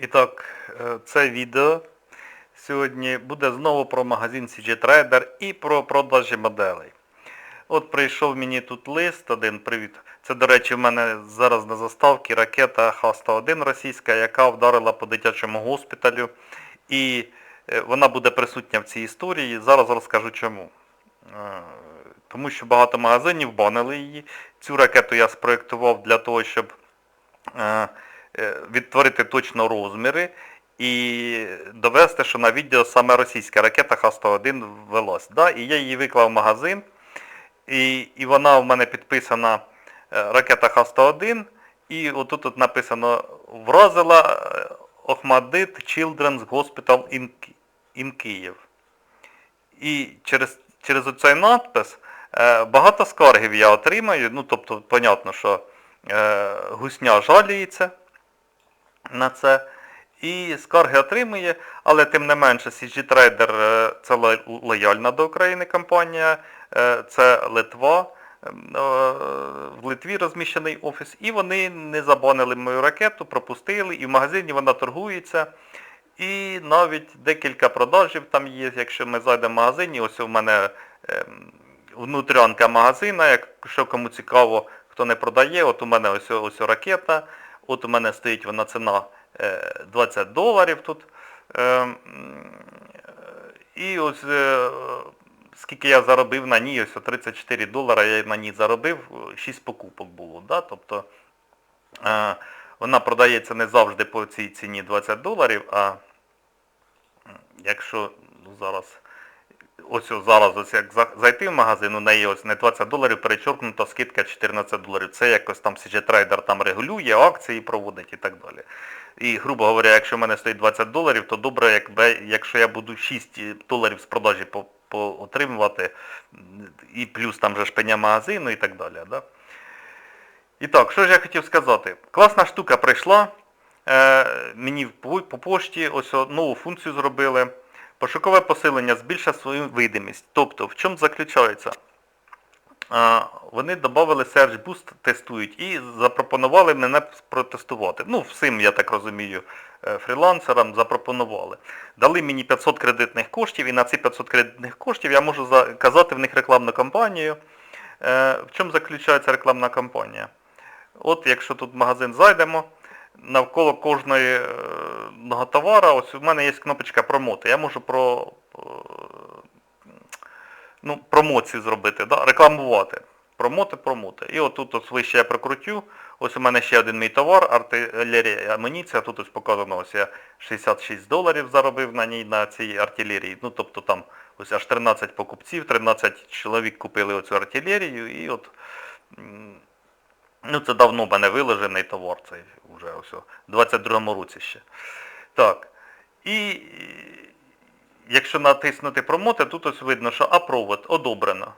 І так, е, це відео сьогодні буде знову про магазин CG Trader і про продажі моделей. От прийшов мені тут лист один, привіт. Це, до речі, в мене зараз на заставці ракета Х-101 російська, яка вдарила по дитячому госпіталю. І е, вона буде присутня в цій історії. Зараз розкажу чому. Е, Тому що багато магазинів банили її. Цю ракету я спроєктував для того, щоб відтворити точно розміри і довести, що на відео саме російська ракета Х-101 велась. Да? І я її виклав в магазин, і, і вона в мене підписана е, ракета Х-101, і отут от написано вразила е, Охмадит Children's Hospital in, Київ. І через, через оцей надпис е, багато скаргів я отримаю. Ну, тобто, понятно, що е, гусня жаліється на це. І скарги отримує, але тим не менше CG Trader е, це лояльна до України компанія, е, це Литва, е, в Литві розміщений офіс, і вони не забанили мою ракету, пропустили, і в магазині вона торгується. І навіть декілька продажів там є, якщо ми зайдемо в магазині, ось у мене ем, внутрянка магазина, якщо кому цікаво, хто не продає, от у мене ось, ось ракета, от у мене стоїть вона ціна е, 20 доларів тут. Ем, І ось е, скільки я заробив на ній, ось 34 долара я на ній заробив, 6 покупок було. Да? Тобто е, вона продається не завжди по цій ціні 20 доларів, а якщо ну, зараз ось зараз ось як зайти в магазин, у неї ось не 20 доларів, перечоркнута скидка 14 доларів. Це якось там CG Trader там регулює, акції проводить і так далі. І, грубо говоря, якщо в мене стоїть 20 доларів, то добре, якби, якщо я буду 6 доларів з продажі по, по отримувати, і плюс там же ж пеня магазину і так далі. Да? І так, що ж я хотів сказати? Класна штука прийшла. Е, мені по, по пошті ось нову функцію зробили. Пошукове посилення збільшить свою видимість. Тобто, в чому заключається? Вони додали Search Boost, тестують і запропонували мене протестувати. Ну, всім, я так розумію, е, фрілансерам запропонували. Дали мені 500 кредитних коштів, і на ці 500 кредитних коштів я можу заказати в них рекламну кампанію. Е, В чому заключається рекламна кампанія? От якщо тут в магазин зайдемо, навколо кожної е, товара, ось у мене є кнопочка промоти. Я можу про, е, ну, промоцію зробити, да? рекламувати. Промоти, промоти. І отут ось вище я прикрутю. Ось у мене ще один мій товар, артилерія амуніція. Тут ось показано, ось я 66 доларів заробив на ній на цій артилерії. Ну тобто там ось аж 13 покупців, 13 чоловік купили оцю артилерію і от. Ну, це давно в мене виложений товар, цей вже ось в 22-му році ще. Так. І якщо натиснути промоти, тут ось видно, що апровод одобрено.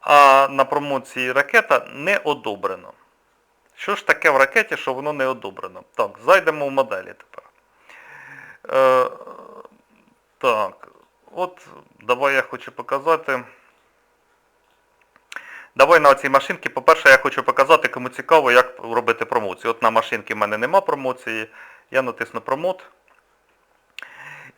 А на промоції ракета не одобрено. Що ж таке в ракеті, що воно не одобрено? Так, зайдемо в моделі тепер. Е, так, от давай я хочу показати. Давай на цій машинці, по-перше, я хочу показати, кому цікаво, як робити промоцію. От на машинці в мене нема промоції, я натисну промот.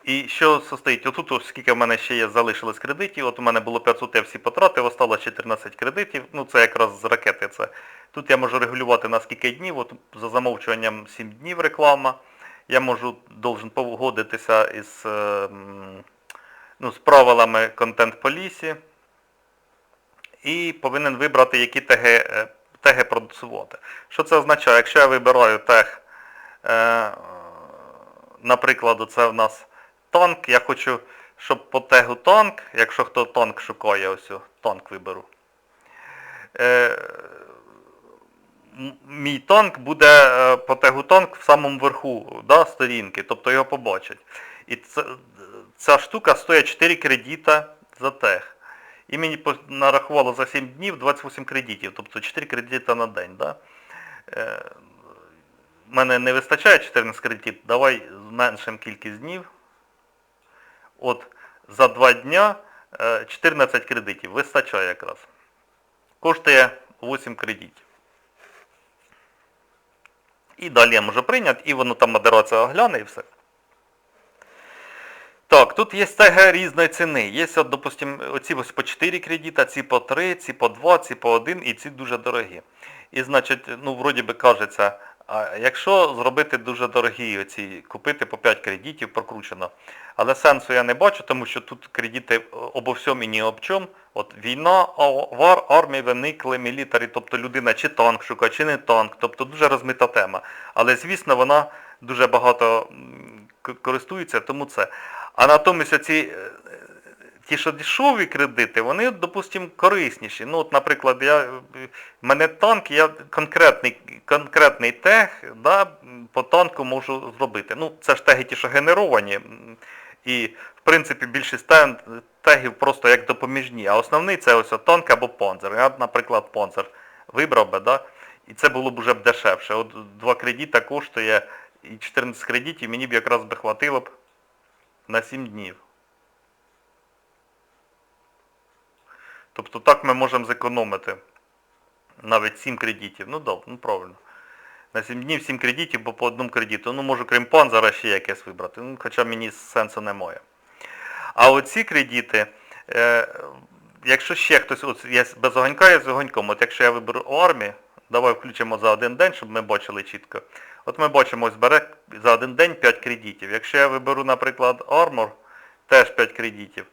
І що состоїть? Отут ось скільки в мене ще є залишилось кредитів. От у мене було 500, я всі потратив, осталось 14 кредитів. Ну це якраз з ракети це. Тут я можу регулювати на скільки днів. От за замовчуванням 7 днів реклама. Я можу должен погодитися із, е, ну, з правилами контент полісі і повинен вибрати, які теги, е, теги продуцувати. Що це означає? Якщо я вибираю тег, е, наприклад, це в нас танк, я хочу, щоб по тегу танк, якщо хто танк шукає, ось танк виберу. Е, Мій танк буде по тегу танк в самому верху да, сторінки, тобто його побачать. І це, ця штука стоїть 4 кредита за тег. І мені нарахувало за 7 днів 28 кредитів, тобто 4 кредита на день. Да? Е, мене не вистачає 14 кредитів, давай зменшимо кількість днів. От за 2 дня е, 14 кредитів, вистачає якраз. Коштує 8 кредитів. І далі я можу прийняти, і воно там модерація огляне і все. Так, тут є ТГ різної ціни. Є, от, допустим, оці ось по 4 кредита, ці по 3, ці по 2, ці по 1 і ці дуже дорогі. І значить, ну, вроді би кажеться, а якщо зробити дуже дорогі оці, купити по 5 кредитів прокручено. Але сенсу я не бачу, тому що тут кредити обо всьому і ні об чому. От війна, вар, армія, виникли, мілітарі, тобто людина чи танк шукає, чи не танк, тобто дуже розмита тема. Але звісно, вона дуже багато користується, тому це. А натомість оці е, ті, що дешеві кредити, вони, допустимо, корисніші. Ну, от, наприклад, я, мене танк, я конкретний, конкретний тег да, по танку можу зробити. Ну, це ж теги ті, що генеровані. І, в принципі, більшість тегів просто як допоміжні. А основний це ось танк або панцер. Я, наприклад, панцер вибрав би, да, і це було б вже б дешевше. От два кредита коштує і 14 кредитів, мені б якраз би хватило б на 7 днів. Тобто так ми можемо зекономити навіть 7 кредитів. Ну добре, ну правильно. На 7 днів 7 кредитів, бо по одному кредиту. Ну можу крім панзера ще якесь вибрати. Ну, хоча мені сенсу немає. А оці кредити, е, якщо ще хтось, от я без огонька я з огоньком, от якщо я виберу у армії, давай включимо за один день, щоб ми бачили чітко. От ми бачимо, ось бере за один день 5 кредитів. Якщо я виберу, наприклад, Armor, теж 5 кредитів.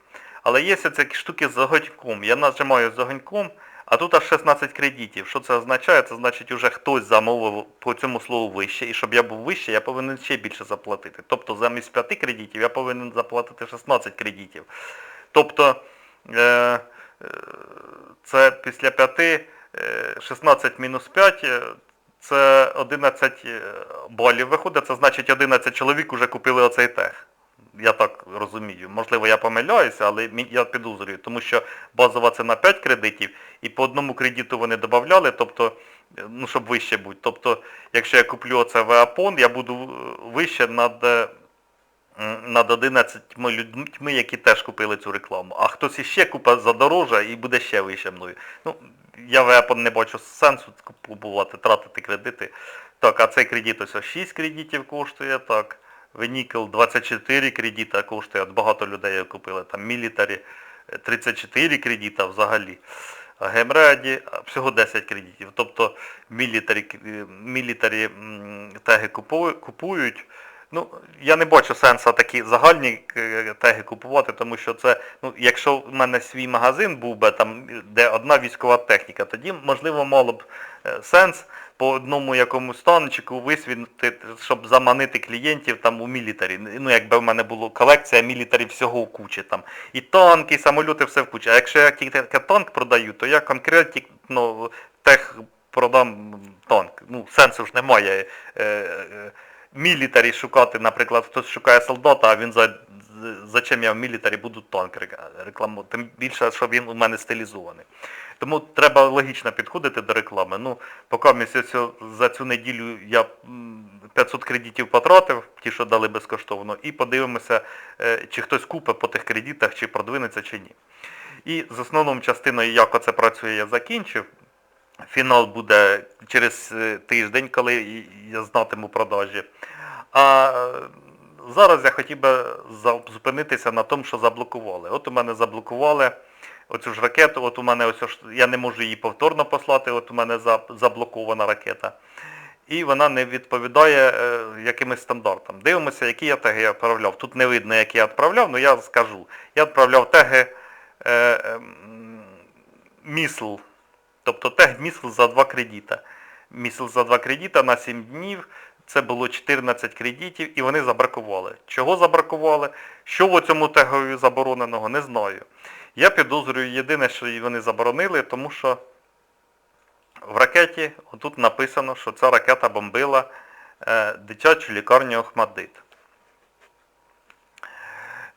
Але є ці штуки з огоньком. Я нажимаю з огоньком, а тут аж 16 кредитів. Що це означає? Це значить, вже хтось замовив по цьому слову вище, і щоб я був вище, я повинен ще більше заплатити. Тобто замість 5 кредитів я повинен заплатити 16 кредитів. Тобто е, е, це після 5, е, 16 мінус 5, е, це 11 е, балів виходить, це значить 11 чоловік вже купили оцей тег. Я так розумію. Можливо, я помиляюся, але я підозрюю, тому що базова ціна 5 кредитів, і по одному кредиту вони додавали, тобто, е, ну, щоб вище бути. Тобто, якщо я куплю оце Веапон, я буду е, вище над, над 11 людьми, які теж купили цю рекламу. А хтось іще купить задорожче і буде ще вище мною. Ну, я не бачу сенсу купувати, тратити кредити. Так, а цей кредит ось 6 кредитів коштує, так. Венікл 24 кредита коштує, от багато людей купили, там мілітарі 34 кредита взагалі. А Гемреді всього 10 кредитів. Тобто мілітарі, е, мілітарі теги купують. Ну, я не бачу сенсу такі загальні е, теги купувати, тому що це, ну, якщо в мене свій магазин був би там, де одна військова техніка, тоді, можливо, мало б е, сенс по одному якомусь станчику висвітлити, щоб заманити клієнтів там у мілітарі. Ну, якби в мене була колекція мілітарів всього у кучі там. І танки, і самоліти, все в кучі. А якщо я тільки танк продаю, то я конкретно тех продам танк. Ну, сенсу ж немає. Мілітарі шукати, наприклад, хтось шукає солдата, а він за зачем я в мілітарі буду танк рекламувати. Тим більше, що він у мене стилізований. Тому треба логічно підходити до реклами. Ну, поки за цю неділю я 500 кредитів потратив, ті, що дали безкоштовно, і подивимося, е, чи хтось купить по тих кредитах, чи продвинеться, чи ні. І з основною частиною, як оце працює, я закінчив. Фінал буде через е, тиждень, коли я знатиму продажі. А е, зараз я хотів би зупинитися на тому, що заблокували. От у мене заблокували оцю ж ракету, от у мене ось я не можу її повторно послати, от у мене заблокована ракета. І вона не відповідає е, якимось стандартам. Дивимося, які я теги відправляв. Тут не видно, які я відправляв, але я скажу. Я відправляв теги е, ем, місл, тобто тег місл за два кредита. Місл за два кредита на 7 днів. Це було 14 кредитів і вони забракували. Чого забракували? Що в цьому тегові забороненого, не знаю. Я підозрюю єдине, що вони заборонили, тому що в ракеті отут написано, що ця ракета бомбила е, дитячу лікарню Охмадит.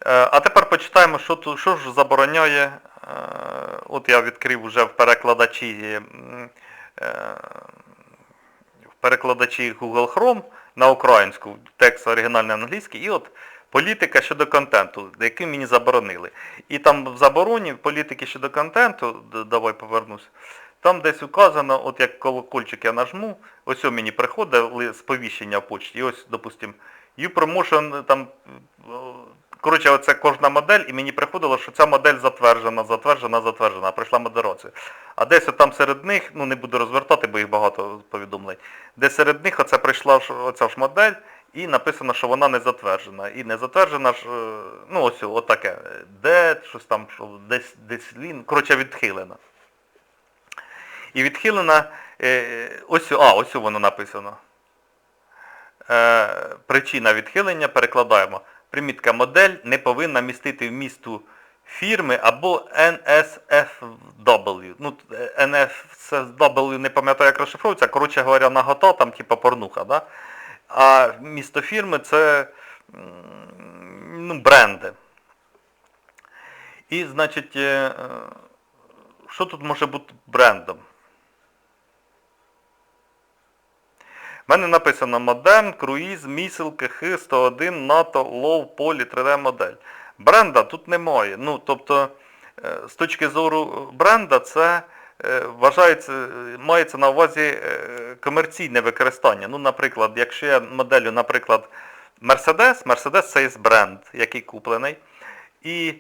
Е, а тепер почитаємо, що, що ж забороняє. Е, от я відкрив вже в перекладачі. Е, в перекладачі Google Chrome на українську, текст оригінальний англійський, і от політика щодо контенту, який мені заборонили. І там в забороні політики щодо контенту, давай повернусь, там десь указано, от як колокольчик я нажму, ось мені приходить сповіщення в почті, і ось, допустим, U-Promotion, там, е, коротше, оце кожна модель, і мені приходило, що ця модель затверджена, затверджена, затверджена, пройшла модерацію. А десь там серед них, ну не буду розвертати, бо їх багато повідомлень, де серед них оце прийшла оця ж модель, і написано, що вона не затверджена. І не затверджена ж, е, ну ось отаке, де, щось там, що десь, десь лін, коротше, відхилена. І відхилена, е, ось, а, ось воно написано. Е, причина відхилення перекладаємо. Примітка модель не повинна містити вмісту фірми або NSFW. Ну, NSFW не пам'ятаю, як розшифровується, коротше говоря, нагота, там типа порнуха, да? А місто фірми це ну, бренди. І, значить, е, що тут може бути брендом? У мене написано Modern, Cruise, Missile, KH, 101, НАТО, Low, Poly, 3D модель. Бренда тут немає. Ну, тобто, е, з точки зору бренда, це е, вважається, мається на увазі е, комерційне використання. Ну, наприклад, якщо я моделю, наприклад, Mercedes, Mercedes це є бренд, який куплений. І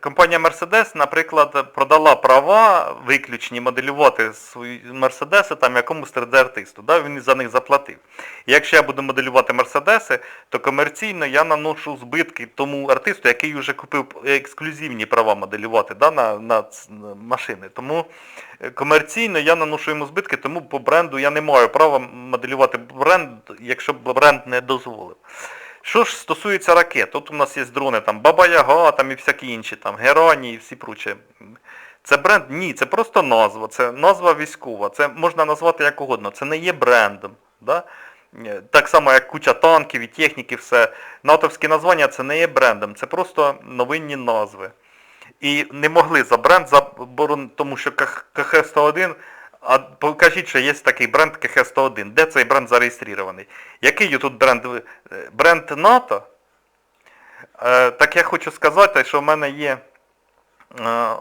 компанія Mercedes, наприклад, продала права виключні моделювати свої Мерседеси там якомусь 3D-артисту. Да? Він за них заплатив. Якщо я буду моделювати Мерседеси, то комерційно я наношу збитки тому артисту, який вже купив ексклюзивні права моделювати да, на, на, на машини. Тому е, комерційно я наношу йому збитки, тому по бренду я не маю права моделювати бренд, якщо б бренд не дозволив. Що ж стосується ракет, от у нас є дрони, там Баба Яга, там і всякі інші, там Герані і всі прочі. Це бренд? Ні, це просто назва, це назва військова, це можна назвати як угодно, це не є брендом. Да? Е, Так само, як куча танків і техніки, все. Натовські названня це не є брендом, це просто новинні назви. І не могли за бренд заборонити, тому що КХ-101, а покажіть, що є такий бренд КХ-101. Де цей бренд зареєстрований? Який тут бренд? Е, Бренд НАТО? Е, Так я хочу сказати, що в мене є е,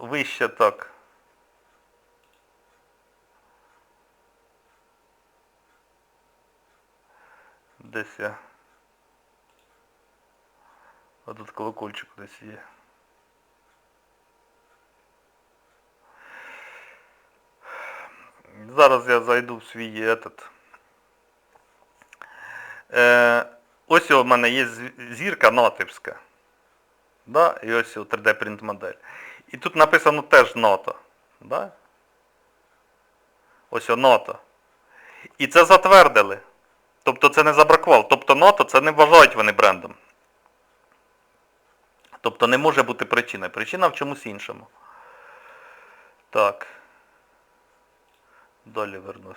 вище так. Десь я. А тут колокольчик десь є. Зараз я зайду в свій этот. Е, ось у мене є зірка натівська. Да? І ось 3D принт модель. І тут написано теж нота. Да? Ось о, нота. І це затвердили. Тобто це не забракувало. Тобто нота це не вважають вони брендом. Тобто не може бути причина. Причина в чомусь іншому. Так. Далі вернусь.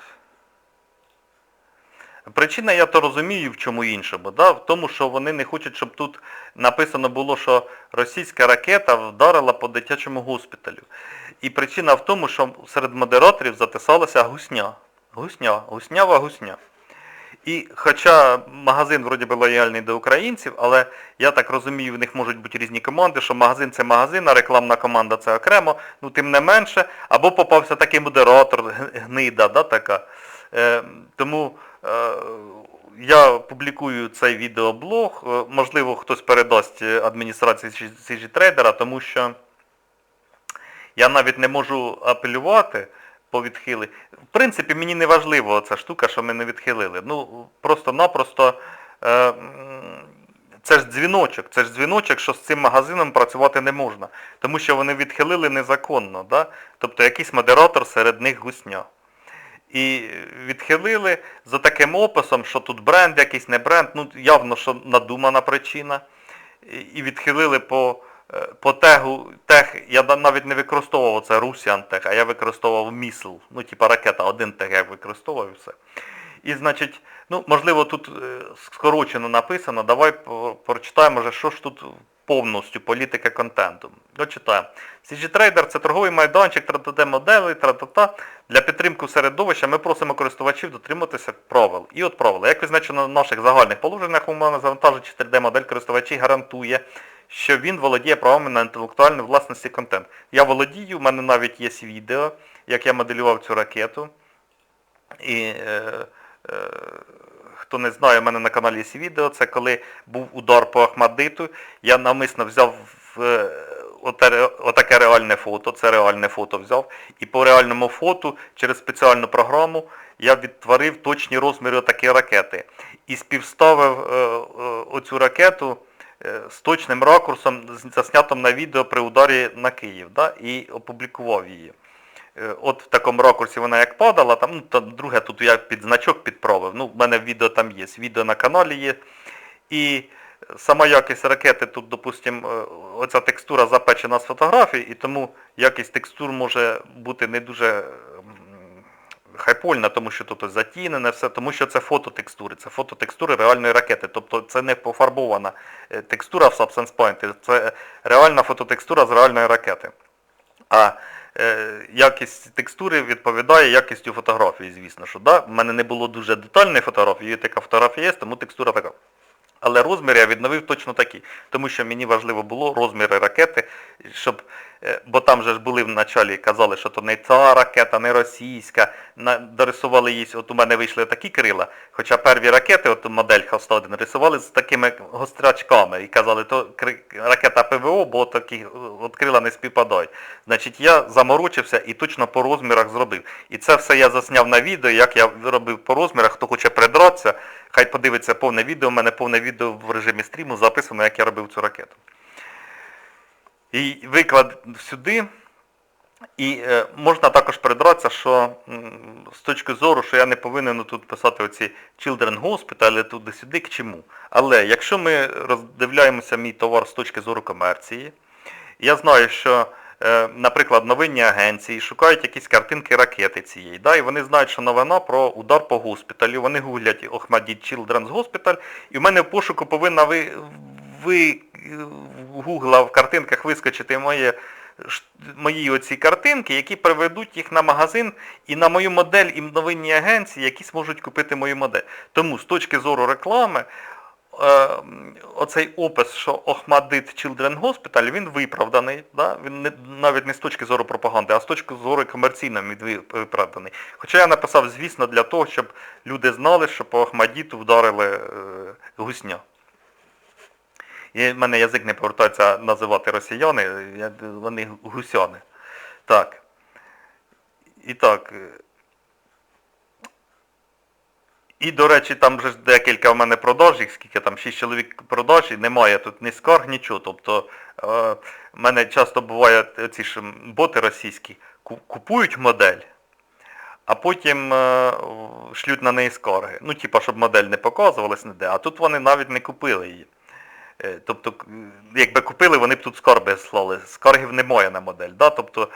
Причина, я то розумію, в чому іншому. Да? В тому, що вони не хочуть, щоб тут написано було, що російська ракета вдарила по дитячому госпіталю. І причина в тому, що серед модераторів затисалася гусня. Гусня, гуснява гусня. І хоча магазин вроді би лояльний до українців, але я так розумію, в них можуть бути різні команди, що магазин це магазин, а рекламна команда це окремо, ну тим не менше, або попався такий модератор, гнида, да, така. Е, тому е, я публікую цей відеоблог, е, можливо, хтось передасть е, адміністрації CG Trader, тому що я навіть не можу апелювати по. В принципі, мені не важливо ця штука, що ми не відхилили. Ну, просто-напросто е, це ж дзвіночок, це ж дзвіночок, що з цим магазином працювати не можна. Тому що вони відхилили незаконно. Да? Тобто якийсь модератор серед них гусня. І відхилили за таким описом, що тут бренд якийсь, не бренд, ну явно, що надумана причина. І- відхилили по, по тегу, тег, я навіть не використовував це Russian тег, а я використовував місл, ну типа ракета, один тег я використовував і все. І значить, ну можливо тут е, скорочено написано, давай прочитаємо, вже, що ж тут повністю політика контенту. От читаємо. CG Trader – це торговий майданчик, тра-та-та моделей, тра-та-та. Для підтримки середовища ми просимо користувачів дотримуватися правил. І от правила. Як визначено в наших загальних положеннях, умовно завантажуючи 3D-модель користувачі гарантує, що він володіє правами на інтелектуальну власності контент. Я володію, в мене навіть є відео, як я моделював цю ракету. І е, е, хто не знає, у мене на каналі є відео, це коли був удар по Ахмадиту, я навмисно взяв в, е, отаке реальне фото, це реальне фото взяв, і по реальному фото через спеціальну програму я відтворив точні розміри отакої ракети. І співставив е, е, оцю ракету з точним ракурсом, заснятим на відео при ударі на Київ, да, і опублікував її. Е, От в такому ракурсі вона як падала, там, ну, там друге тут я під значок підправив. Ну, в мене відео там є, відео на каналі є. І сама якість ракети тут, допустимо, оця текстура запечена з фотографій, і тому якість текстур може бути не дуже хайпольна, тому що тут затінене все, тому що це фототекстури, це фототекстури реальної ракети. Тобто це не пофарбована е, текстура в Substance Point, це реальна фототекстура з реальної ракети. А е, якість текстури відповідає якістю фотографії, звісно, що да? в мене не було дуже детальної фотографії, така фотографія є, тому текстура така. Але розмір я відновив точно такі, тому що мені важливо було розміри ракети, щоб, е, бо там же ж були в началі, казали, що то не ця ракета, не російська, дорисували її, от у мене вийшли такі крила, хоча перві ракети, от модель Х-101, рисували з такими гострячками і казали, то ракета ПВО, бо такі е, от крила не співпадають. Значить, я заморочився і точно по розмірах зробив. І це все я засняв на відео, як я робив по розмірах, хто хоче придратися, хай подивиться повне відео, у мене повне відео в режимі стріму записано, як я робив цю ракету. І виклад сюди. І е, можна також придратися, що м, з точки зору, що я не повинен тут писати оці Children Hospital, туди-сюди, к чому. Але якщо ми роздивляємося мій товар з точки зору комерції, я знаю, що, наприклад, новинні агенції шукають якісь картинки ракети цієї, да, і вони знають, що новина про удар по госпіталю. Вони гуглять Охмадід Children's Hospital, і в мене в пошуку повинна ви, ви в Гугла в картинках вискочити моє, мої оці картинки, які приведуть їх на магазин і на мою модель, і новинні агенції, які зможуть купити мою модель. Тому з точки зору реклами, е, оцей опис, що Охмадит Children Hospital, він виправданий, да? він не, навіть не з точки зору пропаганди, а з точки зору комерційної він виправданий. Хоча я написав, звісно, для того, щоб люди знали, що по Охмадіту вдарили е, гусня. І в мене язик не повертається називати росіяни, вони гусяни. Так. І так. І, до речі, там вже декілька в мене продажів, скільки там, 6 чоловік продаж, немає тут ні скарг, нічого. Тобто е, в мене часто буває ці ж боти російські купують модель, а потім е, шлють на неї скарги. Ну, типа, щоб модель не показувалась ніде, а тут вони навіть не купили її. Е, Тобто, якби купили, вони б тут скарби слали. Скаргів немає на модель. Да? Тобто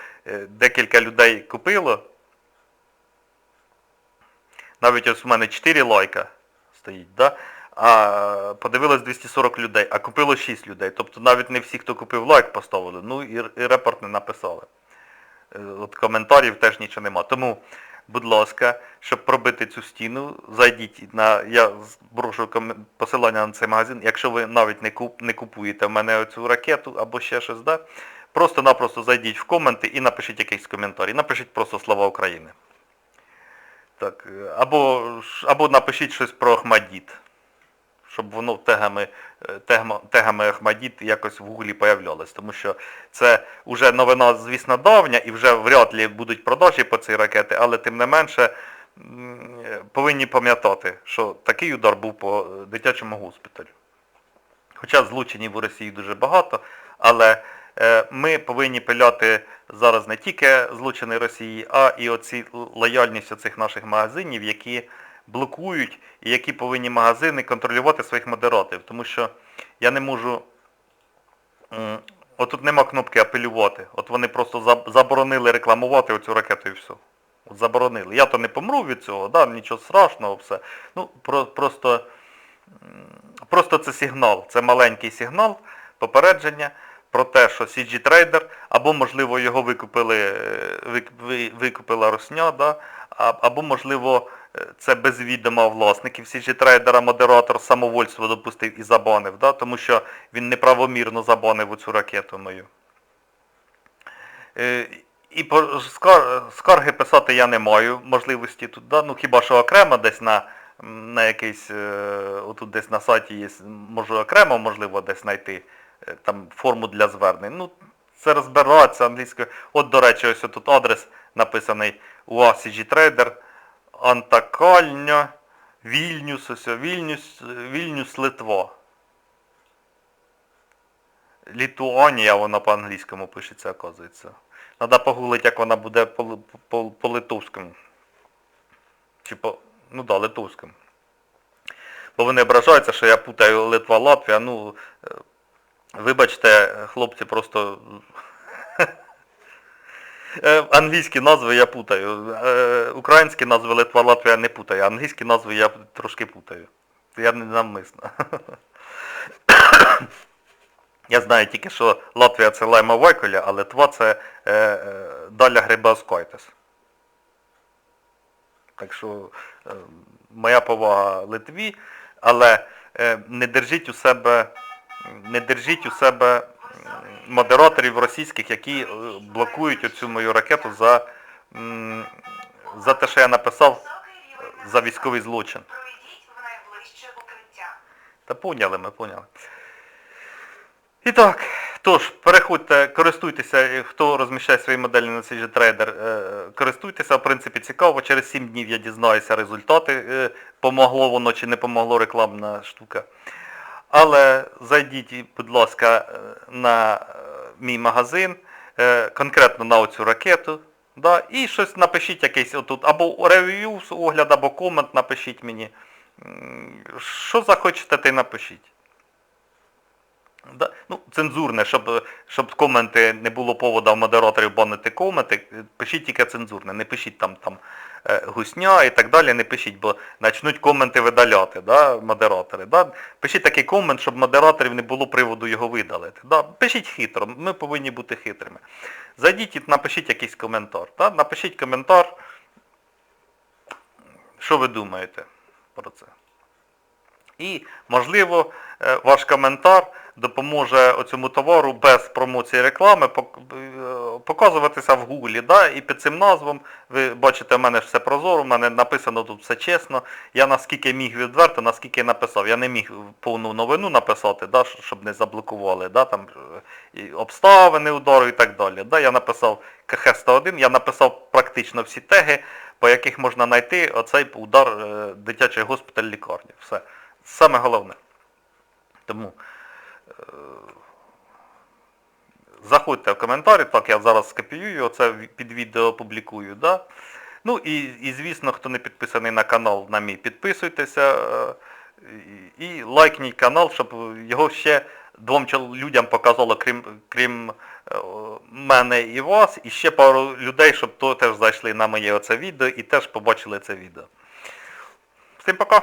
декілька людей купило. Навіть ось у мене 4 лайка стоїть, да? а подивилось 240 людей, а купило 6 людей. Тобто навіть не всі, хто купив лайк, поставили, ну і, і репорт не написали. Е, От коментарів теж нічого нема. Тому, будь ласка, щоб пробити цю стіну, зайдіть на. Я зброшу ком- посилання на цей магазин. Якщо ви навіть не, куп, не купуєте в мене оцю ракету або ще щось, да, просто-напросто зайдіть в коменти і напишіть якийсь коментарій. Напишіть просто Слава України. Так, е, або, або напишіть щось про Ахмадіт, щоб воно тегами, е, тегами Ахмадіт якось в гуглі появлялось. Тому що це вже новина, звісно, давня, і вже вряд ли будуть продажі по цій ракеті, але тим не менше е, повинні пам'ятати, що такий удар був по дитячому госпіталю. Хоча злочинів у Росії дуже багато, але ми повинні пиляти зараз не тільки злочини Росії, а і оці лояльність оцих наших магазинів, які блокують і які повинні магазини контролювати своїх модераторів. Тому що я не можу. Отут нема кнопки апелювати. От вони просто заборонили рекламувати оцю ракету і все. От заборонили. Я то не помру від цього, да, нічого страшного, все. Ну, про, просто Просто це сигнал, це маленький сигнал, попередження про те, що CG Trader, або, можливо, його викупили, е, вик- ви- викупила Росня, да, або, можливо, е, це без відома власників CG трейдера модератор самовольство допустив і забанив, да? тому що він неправомірно забанив цю ракету мою. Е, І скарги писати я не маю можливості тут, да? ну хіба що окремо десь на, на якийсь, отут десь на сайті є, можу окремо, можливо, десь знайти там форму для звернень. Ну, це розбиратися англійською. От, до речі, ось тут адрес написаний у CG Trader, Антакальня, Вільнюс, ось, Вільнюс, Вільнюс, Литва. Літуанія, вона по-англійському пишеться, оказується. Треба погуглити, як вона буде по, по, по литовському. Чи по. Ну да, литовському. Бо вони ображаються, що я путаю Литва, Латвія. Ну, е, вибачте, хлопці, просто. Е, Англійські назви я путаю. Е, Українські назви Литва, Латвія не путаю. Англійські назви я трошки путаю. Я не навмисно. Я знаю тільки, що Латвія це лайма Вайколя, а Литва це е, Даля Грибаскойтес. Так що моя повага Литві, але не держіть у себе, не держіть у себе модераторів російських, які е, блокують оцю мою ракету за, за те, що я написав е, за військовий злочин. Та поняли ми, поняли. І так, тож, переходьте, користуйтеся, е, хто розміщає свої моделі на трейдер, е, користуйтеся, в принципі, цікаво. Через 7 днів я дізнаюся результати, помогло воно чи не помогло рекламна штука. Але зайдіть, будь ласка, е, на е, мій магазин, е, конкретно на оцю ракету. Да, і щось напишіть якийсь отут, або рев'ю, огляд, або комент напишіть мені. Що захочете, ти напишіть. Да, ну, цензурне, щоб, щоб коменти не було повода в модераторів банити коменти, пишіть тільки цензурне, не пишіть там, там е, гусня і так далі, не пишіть, бо почнуть коменти видаляти, да, модератори. Да? Пишіть такий комент, щоб модераторів не було приводу його видалити. Да? Пишіть хитро, ми повинні бути хитрими. Зайдіть і напишіть якийсь коментар. Да? Напишіть коментар, що ви думаєте про це. І, можливо, е, ваш коментар допоможе оцьому товару без промоції реклами е, показуватися в Гуглі. Да? І під цим назвом, ви бачите, в мене ж все прозоро, в мене написано тут все чесно. Я наскільки міг відверто, наскільки написав. Я не міг повну новину написати, да? щоб не заблокували, да? там, е, і обставини удару і так далі. Да? Я написав КХ-101, я написав практично всі теги, по яких можна знайти оцей удар дитячий госпіталь лікарні. Все. Саме головне. Тому е, заходьте в коментарі, так я зараз скопіюю, оце під відео публікую. Да? Ну і, і звісно, хто не підписаний на канал, на мій, підписуйтеся е, і, лайкніть канал, щоб його ще двом людям показало, крім, крім е, мене і вас, і ще пару людей, щоб то теж зайшли на моє оце відео і теж побачили це відео. Всім пока!